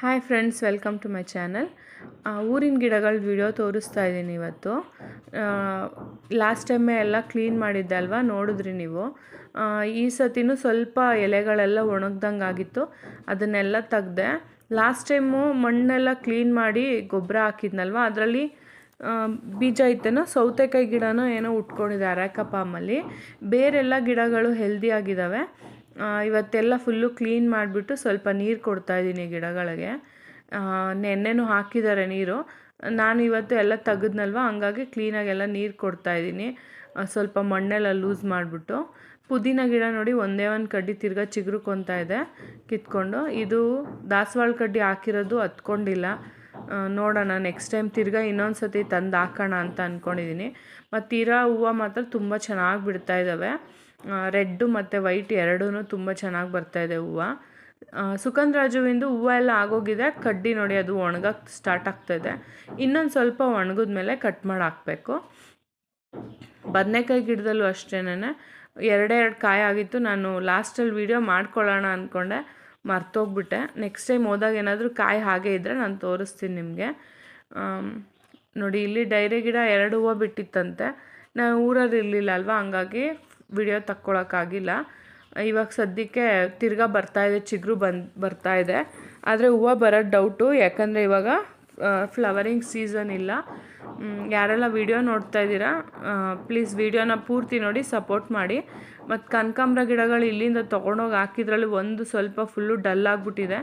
Hi friends welcome to my channel ಊರಿನ ಗಿಡಗಳ video ತೋರಿಸ್ತಾ ಇದ್ದೀನಿ ಇವತ್ತು. ಲಾಸ್ಟ್ ಟೈಮೇ ಎಲ್ಲ ಕ್ಲೀನ್ ಮಾಡಿದ್ದೆ ಅಲ್ವಾ? ನೋಡಿದ್ರಿ ನೀವು. ಈ ಸತಿನೂ ಸ್ವಲ್ಪ ಎಲೆಗಳೆಲ್ಲ ಒಣಗ್ದಂಗೆ ಆಗಿತ್ತು. ಅದನ್ನೆಲ್ಲ ತೆಗ್ದೆ ಲಾಸ್ಟ್ ಟೈಮು ಮಣ್ಣೆಲ್ಲ ಕ್ಲೀನ್ ಮಾಡಿ ಗೊಬ್ಬರ ಹಾಕಿದ್ನಲ್ವ? ಅದರಲ್ಲಿ ಬೀಜ ಇತ್ತೇನೋ ಸೌತೆಕಾಯಿ ಗಿಡನೋ ಏನೋ ಉಟ್ಕೊಂಡಿದೆ ಅರಕಪಾಮಲ್ಲಿ. ಬೇರೆಲ್ಲ ಗಿಡಗಳು ಹೆಲ್ದಿ ಆಗಿದ್ದಾವೆ ಆ, ಇವತ್ತೆಲ್ಲ ಫುಲ್ಲು ಕ್ಲೀನ್ ಮಾಡಿಬಿಟ್ಟು ಸ್ವಲ್ಪ ನೀರು ಕೊಡ್ತಾ ಇದ್ದೀನಿ ಗಿಡಗಳಿಗೆ. ನೆನ್ನೆನೂ ಹಾಕಿದ್ದಾರೆ ನೀರು. ನಾನು ಇವತ್ತು ಎಲ್ಲ ತೆಗೆದ್ನಲ್ವ? ಹಂಗಾಗಿ ಕ್ಲೀನಾಗೆಲ್ಲ ನೀರು ಕೊಡ್ತಾ ಇದ್ದೀನಿ. ಸ್ವಲ್ಪ ಮಣ್ಣೆಲ್ಲ ಲೂಸ್ ಮಾಡಿಬಿಟ್ಟು. ಪುದೀನ ಗಿಡ ನೋಡಿ ಒಂದೇ ಒಂದು ಕಡ್ಡಿ ತಿರ್ಗಾ ಚಿಗುರುಕೊಂತ ಇದೆ ಕಿತ್ಕೊಂಡು. ಇದು ದಾಸವಾಳ ಕಡ್ಡಿ ಹಾಕಿರೋದು ಹತ್ಕೊಂಡಿಲ್ಲ ನೋಡೋಣ ನೆಕ್ಸ್ಟ್ ಟೈಮ್ ತಿರ್ಗಾ ಇನ್ನೊಂದು ಸತಿ ತಂದು ಹಾಕೋಣ ಅಂತ ಅಂದ್ಕೊಂಡಿದ್ದೀನಿ ಮತ್ತು ತೀರಾ ಹೂವು ಮಾತ್ರ ತುಂಬ ಚೆನ್ನಾಗಿ ಬಿಡ್ತಾ ಇದ್ದಾವೆ ರೆಡ್ಡು ಮತ್ತು ವೈಟ್ ಎರಡೂ ತುಂಬ ಚೆನ್ನಾಗಿ ಬರ್ತಾ ಇದೆ ಹೂವು. ಸುಗಂಧ ರಾಜುವಿಂದು ಹೂವು ಎಲ್ಲ ಆಗೋಗಿದೆ. ಕಡ್ಡಿ ನೋಡಿ ಅದು ಒಣಗಕ್ಕೆ ಸ್ಟಾರ್ಟ್ ಆಗ್ತಾಯಿದೆ ಇನ್ನೊಂದು ಸ್ವಲ್ಪ ಒಣಗಿದ ಮೇಲೆ ಕಟ್ ಮಾಡಿ ಹಾಕಬೇಕು. ಬದನೆಕಾಯಿ ಗಿಡದಲ್ಲೂ ಅಷ್ಟೇನೆ ಎರಡೆರಡು ಕಾಯಿ ಆಗಿತ್ತು. ನಾನು ಲಾಸ್ಟಲ್ಲಿ ವೀಡಿಯೋ ಮಾಡ್ಕೊಳ್ಳೋಣ ಅಂದ್ಕೊಂಡೆ ಮರ್ತೋಗ್ಬಿಟ್ಟೆ. ನೆಕ್ಸ್ಟ್ ಟೈಮ್ ಹೋದಾಗ ಏನಾದರೂ ಕಾಯಿ ಹಾಗೆ ಇದ್ದರೆ ನಾನು ತೋರಿಸ್ತೀನಿ ನಿಮಗೆ. ನೋಡಿ, ಇಲ್ಲಿ ಡೈರೆ ಗಿಡ ಎರಡು ಹೂವು ಬಿಟ್ಟಿತ್ತಂತೆ. ನಾನು ಊರಲ್ಲಿ ಇರಲಿಲ್ಲ ಅಲ್ವಾ? ಹಂಗಾಗಿ ವಿಡಿಯೋ ತಕ್ಕೊಳಕ್ಕಾಗಿಲ್ಲ. ಇವಾಗ ಸದ್ಯಕ್ಕೆ ತಿರ್ಗಾ ಬರ್ತಾ ಇದೆ, ಚಿಗುರು ಬಂದು, ಬರ್ತಾ ಇದೆ. ಆದರೆ ಹೂವು ಬರೋದು ಡೌಟು ಯಾಕಂದರೆ ಇವಾಗ ಫ್ಲವರಿಂಗ್ ಸೀಸನ್ ಇಲ್ಲ. ಯಾರೆಲ್ಲ ವಿಡಿಯೋ ನೋಡ್ತಾ ಇದ್ದೀರಾ ಪ್ಲೀಸ್ ವಿಡಿಯೋನ ಪೂರ್ತಿ ನೋಡಿ ಸಪೋರ್ಟ್ ಮಾಡಿ. ಮತ್ತು ಕನಕಾಂಬ್ರ ಗಿಡಗಳು ಇಲ್ಲಿಂದ ತೊಗೊಂಡೋಗಿ ಹಾಕಿದ್ರಲ್ಲಿ ಒಂದು ಸ್ವಲ್ಪ ಫುಲ್ಲು ಡಲ್ ಆಗಿಬಿಟ್ಟಿದೆ.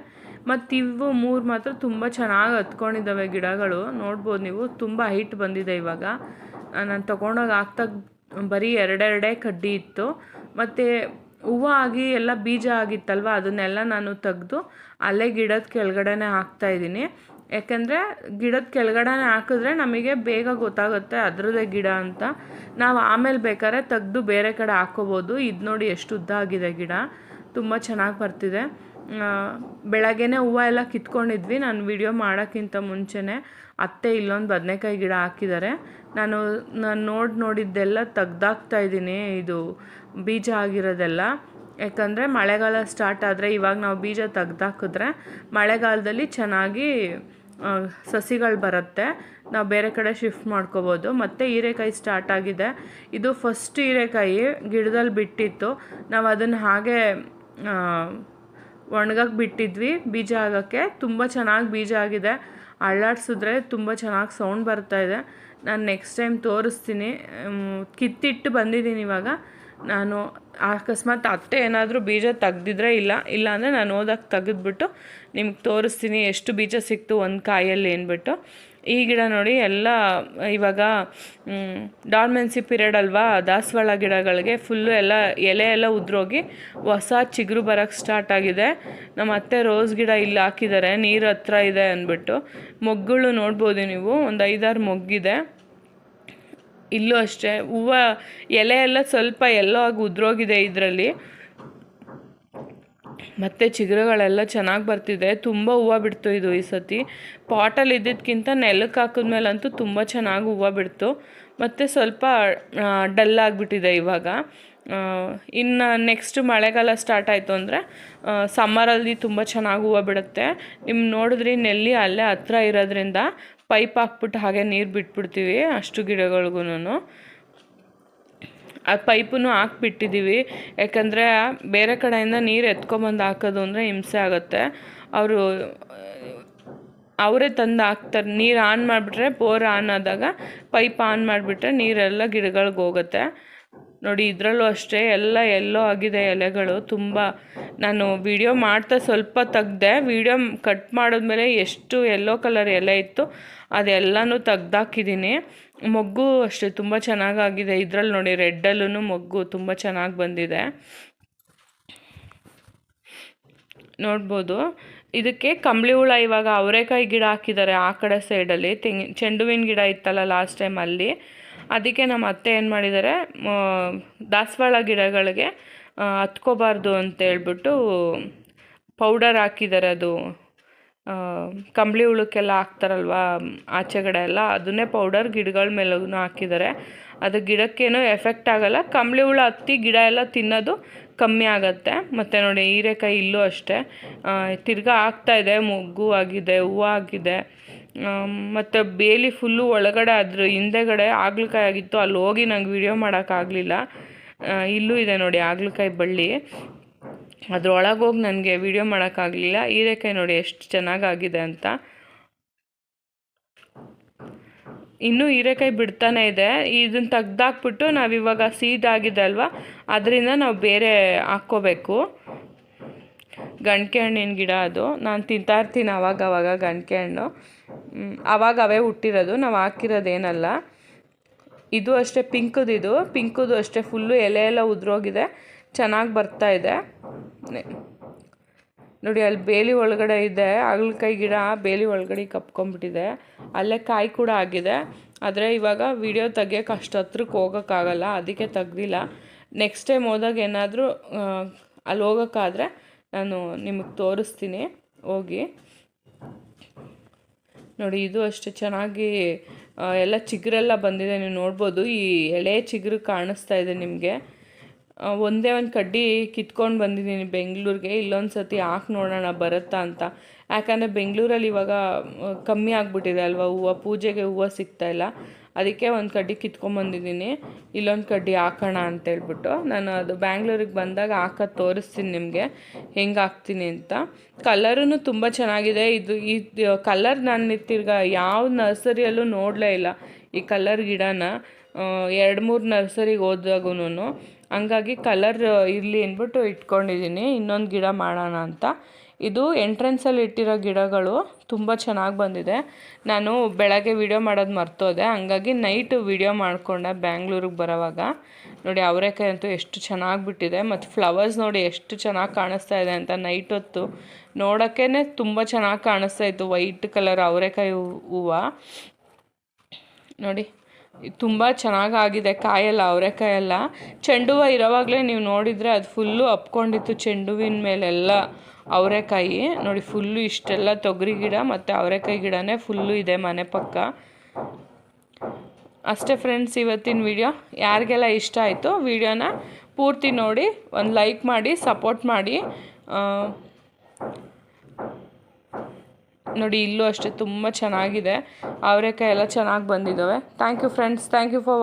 ಮತ್ತು ಇವು ಮೂರು ಮಾತ್ರ ತುಂಬ ಚೆನ್ನಾಗಿ ಹತ್ಕೊಂಡಿದ್ದಾವೆ ಗಿಡಗಳು. ನೋಡ್ಬೋದು ನೀವು, ತುಂಬ ಹೈಟ್ ಬಂದಿದೆ ಇವಾಗ. ನಾನು ತೊಗೊಂಡೋಗಿ ಹಾಕ್ದಾಗ ಬರೀ ಎರಡೆರಡೇ ಕಡ್ಡಿ ಇತ್ತು. ಮತ್ತು ಹೂವು ಆಗಿ ಎಲ್ಲ ಬೀಜ ಆಗಿತ್ತಲ್ವ? ಅದನ್ನೆಲ್ಲ ನಾನು ತೆಗೆದು ಅಲ್ಲೇ ಗಿಡದ ಕೆಳಗಡೆನೆ ಹಾಕ್ತಾ ಇದ್ದೀನಿ. ಯಾಕೆಂದರೆ ಗಿಡದ ಕೆಳಗಡೆನೆ ಹಾಕಿದ್ರೆ ನಮಗೆ ಬೇಗ ಗೊತ್ತಾಗುತ್ತೆ ಅದರದ್ದೇ ಗಿಡ ಅಂತ. ನಾವು ಆಮೇಲೆ ಬೇಕಾದ್ರೆ ತೆಗೆದು ಬೇರೆ ಕಡೆ ಹಾಕೋಬೋದು. ಇದು ನೋಡಿ ಎಷ್ಟು ಉದ್ದ ಆಗಿದೆ ಗಿಡ. ತುಂಬ ಚೆನ್ನಾಗಿ ಬರ್ತಿದೆ. ಬೆಳಗ್ಗೆನೇ ಹೂವು ಎಲ್ಲ ಕಿತ್ಕೊಂಡಿದ್ವಿ. ನಾನು ವಿಡಿಯೋ ಮಾಡೋಕ್ಕಿಂತ ಮುಂಚೆನೇ ಅತ್ತೆ ಇಲ್ಲೊಂದು ಬದನೆಕಾಯಿ ಗಿಡ ಹಾಕಿದ್ದಾರೆ. ನಾನು ನಾನು ನೋಡಿ ನೋಡಿದ್ದೆಲ್ಲ ತೆಗ್ದಾಕ್ತಾ ಇದ್ದೀನಿ ಇದು ಬೀಜ ಆಗಿರೋದೆಲ್ಲ. ಯಾಕಂದರೆ ಮಳೆಗಾಲ ಸ್ಟಾರ್ಟ್ ಆದರೆ ಇವಾಗ ನಾವು ಬೀಜ ತೆಗ್ದಾಕಿದ್ರೆ ಮಳೆಗಾಲದಲ್ಲಿ ಚೆನ್ನಾಗಿ ಸಸಿಗಳು ಬರುತ್ತೆ. ನಾವು ಬೇರೆ ಕಡೆ ಶಿಫ್ಟ್ ಮಾಡ್ಕೋಬೋದು. ಮತ್ತು ಹೀರೆಕಾಯಿ ಸ್ಟಾರ್ಟ್ ಆಗಿದೆ. ಇದು ಫಸ್ಟ್ ಹೀರೆಕಾಯಿ ಗಿಡದಲ್ಲಿ ಬಿಟ್ಟಿತ್ತು. ನಾವು ಅದನ್ನು ಹಾಗೆ ಒಣಗಕ್ಕೆ ಬಿಟ್ಟಿದ್ವಿ. ಬೀಜ ಆಗೋಕ್ಕೆ ತುಂಬ ಚೆನ್ನಾಗಿ ಬೀಜ ಆಗಿದೆ. ಅಳ್ಳಾಡ್ಸಿದ್ರೆ ತುಂಬ ಚೆನ್ನಾಗಿ ಸೌಂಡ್ ಬರ್ತಾ ಇದೆ. ನಾನು ನೆಕ್ಸ್ಟ್ ಟೈಮ್ ತೋರಿಸ್ತೀನಿ. ಕಿತ್ತಿಟ್ಟು ಬಂದಿದ್ದೀನಿ ಇವಾಗ. ನಾನು ಅಕಸ್ಮಾತ್ ಅತ್ತೆ ಏನಾದರೂ ಬೀಜ ತೆಗ್ದಿದ್ರೆ ಇಲ್ಲ ಇಲ್ಲ ಅಂದರೆ ನಾನು ಓದಕ್ಕೆ ತೆಗೆದ್ಬಿಟ್ಟು ನಿಮ್ಗೆ ತೋರಿಸ್ತೀನಿ. ಎಷ್ಟು ಬೀಜ ಸಿಕ್ತು ಒಂದು ಕಾಯಲ್ಲಿ ಏನ್ಬಿಟ್ಟು. ಈ ಗಿಡ ನೋಡಿ ಎಲ್ಲ, ಇವಾಗ ಡಾರ್ಮೆನ್ಸಿ ಪಿರಿಯಡ್ ಅಲ್ವಾ, ದಾಸವಾಳ ಗಿಡಗಳಿಗೆ ಫುಲ್ಲು ಎಲ್ಲ ಎಲೆ ಎಲ್ಲ ಉದ್ರೋಗಿ ಹೊಸ ಚಿಗುರು ಬರೋಕ್ಕೆ ಸ್ಟಾರ್ಟ್ ಆಗಿದೆ. ನಮ್ಮ ಅತ್ತೆ ರೋಸ್ ಗಿಡ ಇಲ್ಲಿ ಹಾಕಿದ್ದಾರೆ ನೀರು ಹತ್ರ ಇದೆ ಅಂದ್ಬಿಟ್ಟು. ಮೊಗ್ಗುಗಳು ನೋಡ್ಬೋದು ನೀವು, ಒಂದು ಐದಾರು ಮೊಗ್ಗಿದೆ. ಇಲ್ಲೂ ಅಷ್ಟೇ, ಹೂವು ಎಲೆ ಎಲ್ಲ ಸ್ವಲ್ಪ ಎಲ್ಲೋ ಆಗಿ ಉದ್ರೋಗಿದೆ ಇದರಲ್ಲಿ. ಮತ್ತು ಚಿಗುರುಗಳೆಲ್ಲ ಚೆನ್ನಾಗಿ ಬರ್ತಿದೆ. ತುಂಬ ಹೂವು ಬಿಡ್ತು ಇದು ಈ ಸತಿ. ಪಾಟಲ್ಲಿ ಇದ್ದಿದ್ದಕ್ಕಿಂತ ನೆಲಕ್ಕೆ ಹಾಕಿದ್ಮೇಲಂತೂ ತುಂಬ ಚೆನ್ನಾಗಿ ಹೂವು ಬಿಡ್ತು. ಮತ್ತು ಸ್ವಲ್ಪ ಡಲ್ ಆಗಿಬಿಟ್ಟಿದೆ ಇವಾಗ. ಇನ್ನು ನೆಕ್ಸ್ಟ್ ಮಳೆಗಾಲ ಸ್ಟಾರ್ಟ್ ಆಯಿತು ಅಂದರೆ ಸಮ್ಮರಲ್ಲಿ ತುಂಬ ಚೆನ್ನಾಗಿ ಹೂವು ಬಿಡುತ್ತೆ. ನಿಮ್ಮ ನೋಡಿದ್ರಿ ನೆಲ್ಲಿ ಅಲ್ಲೇ ಹತ್ರ ಇರೋದ್ರಿಂದ ಪೈಪ್ ಹಾಕ್ಬಿಟ್ಟು ಹಾಗೆ ನೀರು ಬಿಟ್ಬಿಡ್ತೀವಿ ಅಷ್ಟು ಗಿಡಗಳಿಗೂ ಆ ಪೈಪನ್ನು ಹಾಕ್ಬಿಟ್ಟಿದ್ದೀವಿ. ಯಾಕಂದರೆ ಬೇರೆ ಕಡೆಯಿಂದ ನೀರು ಎತ್ಕೊಂಬಂದು ಹಾಕೋದು ಅಂದರೆ ಹಿಂಸೆ ಆಗುತ್ತೆ. ಅವರು, ಅವರೇ ತಂದು ಹಾಕ್ತಾರೆ. ನೀರು ಆನ್ ಮಾಡಿಬಿಟ್ರೆ ಬೋರ್ ಆನ್ ಆದಾಗ ಪೈಪ್ ಆನ್ ಮಾಡಿಬಿಟ್ರೆ ನೀರೆಲ್ಲ ಗಿಡಗಳಿಗೆ ಹೋಗುತ್ತೆ. ನೋಡಿ, ಇದರಲ್ಲೂ ಅಷ್ಟೇ, ಎಲ್ಲ ಎಲ್ಲೋ ಆಗಿದೆ ಎಲೆಗಳು. ತುಂಬ ನಾನು ವಿಡಿಯೋ ಮಾಡ್ತಾ ಸ್ವಲ್ಪ ತೆಗ್ದೆ ವಿಡಿಯೋ ಕಟ್ ಮಾಡಿದ್ಮೇಲೆ ಎಷ್ಟು ಎಲ್ಲೋ ಕಲರ್ ಎಲೆ ಇತ್ತು, ಅದೆಲ್ಲನೂ ತೆಗ್ದಾಕಿದ್ದೀನಿ. ಮೊಗ್ಗು ಅಷ್ಟೇ, ತುಂಬ ಚೆನ್ನಾಗಾಗಿದೆ. ಇದರಲ್ಲಿ ನೋಡಿ ರೆಡ್ಡಲ್ಲೂ ಮೊಗ್ಗು ತುಂಬ ಚೆನ್ನಾಗಿ ಬಂದಿದೆ. ನೋಡ್ಬೋದು. ಇದಕ್ಕೆ ಕಂಬಳಿ ಹುಳ ಇವಾಗ ಅವರೆಕಾಯಿ ಗಿಡ ಹಾಕಿದ್ದಾರೆ ಆ ಕಡೆ ಸೈಡಲ್ಲಿ ತೆಂಗಿನ ಚೆಂಡುವಿನ ಗಿಡ ಇತ್ತಲ್ಲ ಲಾಸ್ಟ್ ಟೈಮ್ ಅಲ್ಲಿ. ಅದಕ್ಕೆ ನಮ್ಮ ಅತ್ತೆ ಏನು ಮಾಡಿದ್ದಾರೆ ದಾಸವಾಳ ಗಿಡಗಳಿಗೆ ಹತ್ಕೋಬಾರ್ದು ಅಂತ ಹೇಳ್ಬಿಟ್ಟು ಪೌಡರ್ ಹಾಕಿದ್ದಾರೆ ಅದು. ಕಂಬಳಿ ಹುಳಕ್ಕೆಲ್ಲ ಹಾಕ್ತಾರಲ್ವ ಆಚೆಗಡೆ ಎಲ್ಲ, ಅದನ್ನೇ ಪೌಡರ್ ಗಿಡಗಳ ಮೇಲೂ ಹಾಕಿದ್ದಾರೆ ಅದು ಗಿಡಕ್ಕೇನೂ ಎಫೆಕ್ಟ್ ಆಗಲ್ಲ. ಕಂಬಳಿ ಹುಳ ಹತ್ತಿ ಗಿಡ ಎಲ್ಲ ತಿನ್ನೋದು ಕಮ್ಮಿ ಆಗುತ್ತೆ. ಮತ್ತು ನೋಡಿ ಹೀರೆಕಾಯಿ ಇಲ್ಲೂ ಅಷ್ಟೇ. ತಿರ್ಗಾ ಆಗ್ತಾ ಇದೆ, ಮೊಗ್ಗು ಆಗಿದೆ, ಹೂವು ಆಗಿದೆ. ಮತ್ತು ಬೇಲಿ ಫುಲ್ಲು ಒಳಗಡೆ ಅದ್ರ ಹಿಂದೆಗಡೆ ಹಾಗಲಕಾಯಿ ಆಗಿತ್ತು, ಅಲ್ಲಿ ಹೋಗಿ ನಂಗೆ ವಿಡಿಯೋ ಮಾಡೋಕ್ಕಾಗಲಿಲ್ಲ ಇಲ್ಲೂ ಇದೆ ನೋಡಿ ಹಾಗಲಕಾಯಿ ಬಳ್ಳಿ. ಅದ್ರೊಳಗೆ ಹೋಗಿ ನನಗೆ ವಿಡಿಯೋ ಮಾಡೋಕ್ಕಾಗಲಿಲ್ಲ ಹೀರೆಕಾಯಿ ನೋಡಿ ಎಷ್ಟು ಚೆನ್ನಾಗಾಗಿದೆ ಅಂತ. ಇನ್ನೂ ಹೀರೆಕಾಯಿ ಬಿಡ್ತಾನೆ ಇದೆ. ಇದನ್ನ ತೆಗ್ದಾಕ್ಬಿಟ್ಟು ನಾವಿವಾಗ ಸೀದಾಗಿದೆ ಅಲ್ವಾ? ಅದರಿಂದ ನಾವು ಬೇರೆ ಹಾಕ್ಕೋಬೇಕು. ಗಂಟೆ ಹಣ್ಣಿನ ಗಿಡ ಅದು. ನಾನು ತಿಂತಾ ಇರ್ತೀನಿ ಅವಾಗ ಗಂಟೆ ಹಣ್ಣು. ಅವಾಗ ಅವೇ ಹುಟ್ಟಿರೋದು, ನಾವು ಹಾಕಿರೋದೇನಲ್ಲ. ಇದು ಅಷ್ಟೇ ಪಿಂಕದು ಇದು. ಪಿಂಕದು ಅಷ್ಟೇ ಫುಲ್ಲು ಎಲೆ ಎಲ್ಲ ಉದುರೋಗಿದೆ. ಚೆನ್ನಾಗಿ ಬರ್ತಾ ಇದೆ. ನೋಡಿ ಅಲ್ಲಿ ಬೇಲಿ ಒಳಗಡೆ ಇದೆ. ಹಾಗಲಕಾಯಿ ಗಿಡ ಬೇಲಿ ಒಳಗಡೆ ಕಪ್ಕೊಂಡ್ಬಿಟ್ಟಿದೆ. ಅಲ್ಲೇ ಕಾಯಿ ಕೂಡ ಆಗಿದೆ. ಆದರೆ ಇವಾಗ ವಿಡಿಯೋ ತೆಗಿಯೋಕೆ ಅಷ್ಟು ಹತ್ರಕ್ಕೆ ಹೋಗೋಕ್ಕಾಗಲ್ಲ. ಅದಕ್ಕೆ ತೆಗ್ದಿಲ್ಲ. ನೆಕ್ಸ್ಟ್ ಟೈಮ್ ಹೋದಾಗ ಏನಾದರೂ ಅಲ್ಲಿ ಹೋಗೋಕ್ಕಾದರೆ ನಾನು ನಿಮಗೆ ತೋರಿಸ್ತೀನಿ. ಹೋಗಿ. ನೋಡಿ, ಇದು ಅಷ್ಟು ಚೆನ್ನಾಗಿ ಎಲ್ಲ ಚಿಗುರೆಲ್ಲ ಬಂದಿದೆ, ನೀವು ನೋಡ್ಬೋದು. ಈ ಎಳೆ ಚಿಗುರು ಕಾಣಿಸ್ತಾ ಇದೆ ನಿಮಗೆ. ಒಂದೇ ಒಂದು ಕಡ್ಡಿ ಕಿತ್ಕೊಂಡು ಬಂದಿದ್ದೀನಿ ಬೆಂಗಳೂರಿಗೆ. ಇಲ್ಲೊಂದು ಸತಿ ಹಾಕಿ ನೋಡೋಣ ಬರುತ್ತಾ ಅಂತ. ಯಾಕಂದರೆ ಬೆಂಗಳೂರಲ್ಲಿ ಇವಾಗ ಕಮ್ಮಿ ಆಗಿಬಿಟ್ಟಿದೆ ಅಲ್ವಾ? ಹೂವು, ಪೂಜೆಗೆ ಹೂವು ಸಿಗ್ತಾ ಇಲ್ಲ. ಅದಕ್ಕೆ ಒಂದು ಕಡ್ಡಿ ಕಿತ್ಕೊಂಬಂದಿದ್ದೀನಿ. ಇಲ್ಲೊಂದು ಕಡ್ಡಿ ಹಾಕೋಣ ಅಂತೇಳ್ಬಿಟ್ಟು ನಾನು ಅದು ಬ್ಯಾಂಗ್ಳೂರಿಗೆ ಬಂದಾಗ ಹಾಕೋದು ತೋರಿಸ್ತೀನಿ ನಿಮಗೆ. ಹೆಂಗೆ ಹಾಕ್ತೀನಿ ಅಂತ. ಕಲರೂ ತುಂಬ ಚೆನ್ನಾಗಿದೆ. ಇದು ಇದು ಕಲರ್ ನಾನು ತಿರ್ಗಾ ಯಾವ ನರ್ಸರಿಯಲ್ಲೂ ನೋಡಲೇ ಇಲ್ಲ ಈ ಕಲರ್ ಗಿಡನ. ಎರಡು ಮೂರು ನರ್ಸರಿಗೆ ಹೋದಾಗೂ ಹಂಗಾಗಿ ಕಲರ್ ಇರಲಿ ಅಂದ್ಬಿಟ್ಟು ಇಟ್ಕೊಂಡಿದ್ದೀನಿ ಇನ್ನೊಂದು ಗಿಡ ಮಾಡೋಣ ಅಂತ. ಇದು ಎಂಟ್ರೆನ್ಸಲ್ಲಿ ಇಟ್ಟಿರೋ ಗಿಡಗಳು ತುಂಬ ಚೆನ್ನಾಗಿ ಬಂದಿದೆ. ನಾನು ಬೆಳಗ್ಗೆ ವೀಡಿಯೋ ಮಾಡೋದು ಮರ್ತೋದೆ. ಹಂಗಾಗಿ ನೈಟ್ ವೀಡಿಯೋ ಮಾಡಿಕೊಂಡೆ ಬ್ಯಾಂಗ್ಳೂರಿಗೆ ಬರೋವಾಗ. ನೋಡಿ, ಅವರೆಕಾಯಿ ಅಂತೂ ಎಷ್ಟು ಚೆನ್ನಾಗಿ ಬಿಟ್ಟಿದೆ ಮತ್ತು ಫ್ಲವರ್ಸ್ ನೋಡಿ ಎಷ್ಟು ಚೆನ್ನಾಗಿ ಕಾಣಿಸ್ತಾ ಇದೆ ಅಂತ ನೈಟ್ ಹೊತ್ತು ನೋಡೋಕ್ಕೇ ತುಂಬ ಚೆನ್ನಾಗಿ ಕಾಣಿಸ್ತಾ ಇತ್ತು. ವೈಟ್ ಕಲರ್ ಅವರೆಕಾಯಿ ಹೂವು. ನೋಡಿ ತುಂಬ ಚೆನ್ನಾಗಾಗಿದೆ ಕಾಯೆಲ್ಲ, ಅವರೆಕಾಯೆಲ್ಲ. ಚೆಂಡು ಹೂವು ಇರೋವಾಗಲೇ ನೀವು ನೋಡಿದರೆ ಅದು ಫುಲ್ಲು ಅಪ್ಕೊಂಡಿತ್ತು ಚೆಂಡು ಹೂವಿನ ಮೇಲೆಲ್ಲ ಅವರೆಕಾಯಿ. ನೋಡಿ ಫುಲ್ಲು ಇಷ್ಟೆಲ್ಲ ತೊಗರಿ ಗಿಡ ಮತ್ತು ಅವರೆಕಾಯಿ ಗಿಡನೇ ಫುಲ್ಲು ಇದೆ ಮನೆ ಪಕ್ಕ. ಅಷ್ಟೇ ಫ್ರೆಂಡ್ಸ್ ಇವತ್ತಿನ ವಿಡಿಯೋ ಯಾರಿಗೆಲ್ಲ ಇಷ್ಟ ಆಯಿತು ವಿಡಿಯೋನ ಪೂರ್ತಿ ನೋಡಿ, ಒಂದು ಲೈಕ್ ಮಾಡಿ ಸಪೋರ್ಟ್ ಮಾಡಿ. ನೋಡಿ, ಇಲ್ಲೂ ಅಷ್ಟೇ ತುಂಬ ಚೆನ್ನಾಗಿದೆ. ಅವರೆಕಾಯಿ ಎಲ್ಲ ಚೆನ್ನಾಗಿ ಬಂದಿದ್ದಾವೆ. Thank you friends thank you for